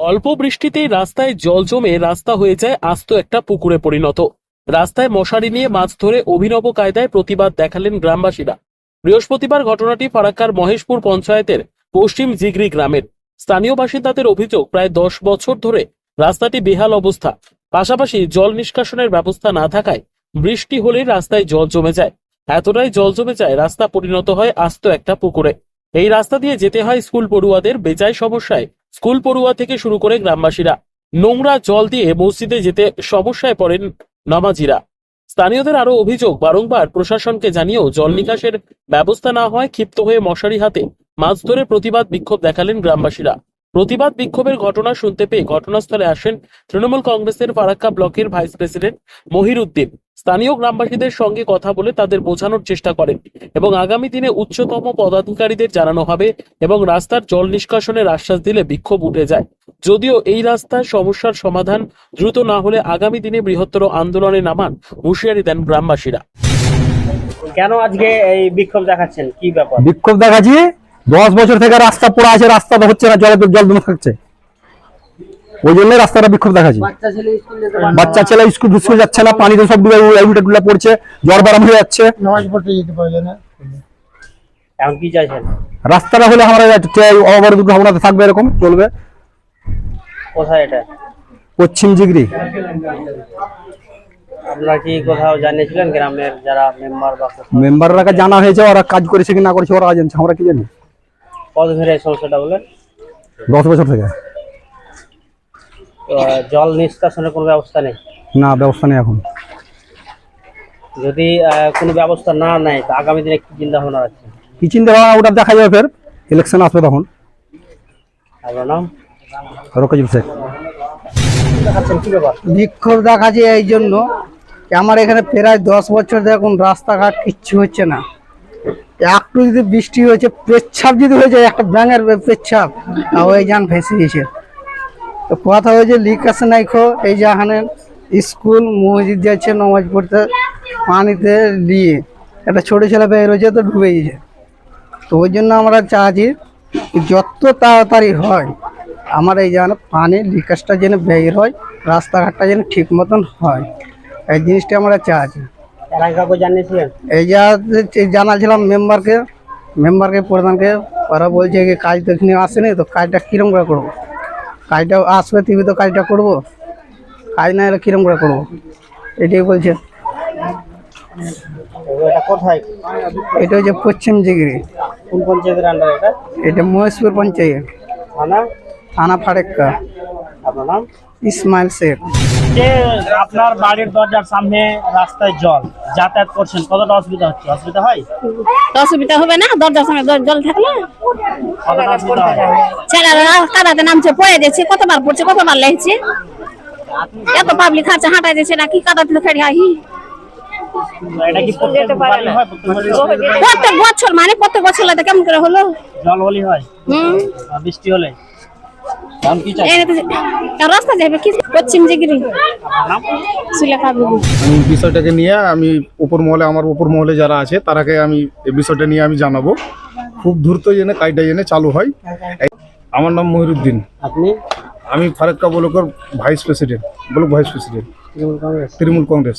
অল্প বৃষ্টিতেই রাস্তায় জল জমে রাস্তা হয়ে যায় আস্ত একটা পুকুরে পরিণত। রাস্তায় মশারি নিয়ে মাছ ধরে অভিনব কায়দায় প্রতিবাদ দেখালেন গ্রামবাসীরা। বৃহস্পতিবার ঘটনাটি ফারাক্কার মহেশপুর পঞ্চায়েতের পশ্চিম জিগরি গ্রামের। স্থানীয় বাসিন্দাদের অভিযোগ, প্রায় দশ বছর ধরে রাস্তাটি বেহাল অবস্থা। পাশাপাশি জল নিষ্কাশনের ব্যবস্থা না থাকায় বৃষ্টি হলেই রাস্তায় জল জমে যায়। এতটাই জল জমে যায় রাস্তা পরিণত হয় আস্ত একটা পুকুরে। এই রাস্তা দিয়ে যেতে হয় স্কুল পড়ুয়াদের বেজায় সমস্যায় স্কুল পড়ুয়া থেকে শুরু করে গ্রামবাসীরা নোংরা জল দিয়ে মসজিদে যেতে সমস্যায় পড়েন নামাজিরা। স্থানীয়দের আরও অভিযোগ, বারংবার প্রশাসনকে জানিয়েও জল নিকাশের ব্যবস্থা না হয় ক্ষিপ্ত হয়ে মশারি হাতে মাছ ধরে প্রতিবাদ বিক্ষোভ দেখালেন গ্রামবাসীরা। প্রতিবাদ বিক্ষোভের ঘটনা শুনতে পেয়ে ঘটনাস্থলে আসেন তৃণমূল কংগ্রেসের ফারাক্কা ব্লকের ভাইস প্রেসিডেন্ট মহির উদ্দিন। স্থানীয় গ্রামবাসীদের সঙ্গে কথা বলে তাদের বোঝানোর চেষ্টা করেন এবং আগামী দিনে উচ্চতম পদাধিকারীদের জানানো হবে এবং রাস্তার জল নিষ্কাশনের আশ্বাস দিলে বিক্ষোভ উঠে যায়। যদিও এই রাস্তার সমস্যার সমাধান দ্রুত না হলে আগামী দিনে বৃহত্তর আন্দোলনে নামান হুঁশিয়ারি দেন গ্রামবাসীরা। কেন আজকে এই বিক্ষোভ দেখাচ্ছেন? কি ব্যাপার? বিক্ষোভ দেখাচ্ছি। দশ বছর থেকে রাস্তা পড়া আছে রাস্তা হচ্ছে না জলে জল জমে থাকছে। ওই জন্য রাস্তাটা বিক্ষোভ দেখাচ্ছি। বাচ্চা ছেলে স্কুল স্কুল যাচ্ছে না পানিতে সব ডুবে উল্টে টুলে পড়ছে জ্বর বারাম হয়ে যাচ্ছে। নামাজ পড়তে যেতে পারলে না। এখন রাস্তাটা হলে আমরা অবরোধ ভাবনাতে থাকবে এরকম চলবে। কোথায় এটা? পশ্চিম জিগরি আপনারা কি কোথাও জানিয়েছিলেন গ্রামের যারা মেম্বার বা মেম্বাররা জানা হয়েছে ওরা কাজ করেছে কি না করেছে ওরা জানছে আমরা কি জানি। কত ধরে এই সমস্যাটা বলেন? দশ বছর থেকে। জল নিষ্কাশনের কোনো ব্যবস্থা নেই? না ব্যবস্থা নেই এখন। যদি কোনো ব্যবস্থা না নেয় তো আগামী দিনে কি চিন্তা ভাবনা আছে? কি চিন্তা ভাবনা ওটা দেখা যাবে ফের। ইলেকশন আসবে তখন। আপনার নাম? রকেজুল শেখ। দেখাচ্ছেন কি ব্যাপার? বিক্ষোভ দেখাচ্ছে এই জন্য আমার এখানে প্রায় দশ বছর দেখুন রাস্তাঘাট কিচ্ছু হচ্ছে না। একটু যদি বৃষ্টি হয়েছে পেচ্ছাপ যদি হয়ে যায় একটা ব্যাঙের পেচ্ছাপ ওই যান ভেসে গেছে। কথা হয়েছে লিক আসে নাই খো এই যে এখানে স্কুল মসজিদ যাচ্ছে নামাজ পড়তে পানিতে নিয়ে একটা ছোটো ছেলে বের হয়েছে তো ডুবে গেছে। তো ওই জন্য আমরা চাচ্ছি যত তাড়াতাড়ি হয় আমার এই যেন পানির নিকাশটা যেন বের হয় রাস্তাঘাটটা যেন ঠিক মতন হয়। এই জিনিসটা আমরা চাচ্ছি। এই যা জানাছিলাম মেম্বারকে মেম্বারকে প্রধানকে ওরা বলছে কি কাজ তো এখানে আসেনি তো কাজটা কিরম করে করব? কাজটা আসবে তুমি তো কাজটা করব। কাজ না এলে কিরম করে করব? এটাই বলছে। এটা কোথায়? এটা হচ্ছে পশ্চিম জিগিরি। কোন পঞ্চায়েতের আন্ডার এটা? এটা মহেশপুর পঞ্চায়েত। থানা? থানা ফারেক্কা। আপনার নাম? ইসমাইল শেখ। যে আপনার বাড়ির দরজার সামনে রাস্তায় জল যাতায়াত করছেন কতটা অসুবিধা হচ্ছে? অসুবিধা হয়? তো অসুবিধা হবে না দরজার সামনে জল থাকলে। ছেলেরা কাদাতে নামছে পড়ে যাচ্ছে কতবার পড়ছে কতবার লেগেছে? এত পাবলিক খাচ্ছে হাঁটা যাচ্ছে না কি কাদাতে ফেরি আহি এটা কি প্রত্যেক বছর মানে প্রত্যেক বছর কেমন করে হলো? জল হলি হয়? হুম। বৃষ্টি হলে? রাস্তা যাবে কি? পশ্চিম জিগিরি। সুলেখা বিষয়টাকে নিয়ে আমি উপর মহলে আমার উপর মহলে যারা আছে তারাকে আমি এই বিষয়টা নিয়ে আমি জানাব। খুব দ্রুত জেনে কাজটা জেনে চালু হয়। আমার নাম মহিরুদ্দিন। আপনি? আমি ফারাক্কা ব্লকের vice president block vice president. Trinamool Congress. Trinamool Congress.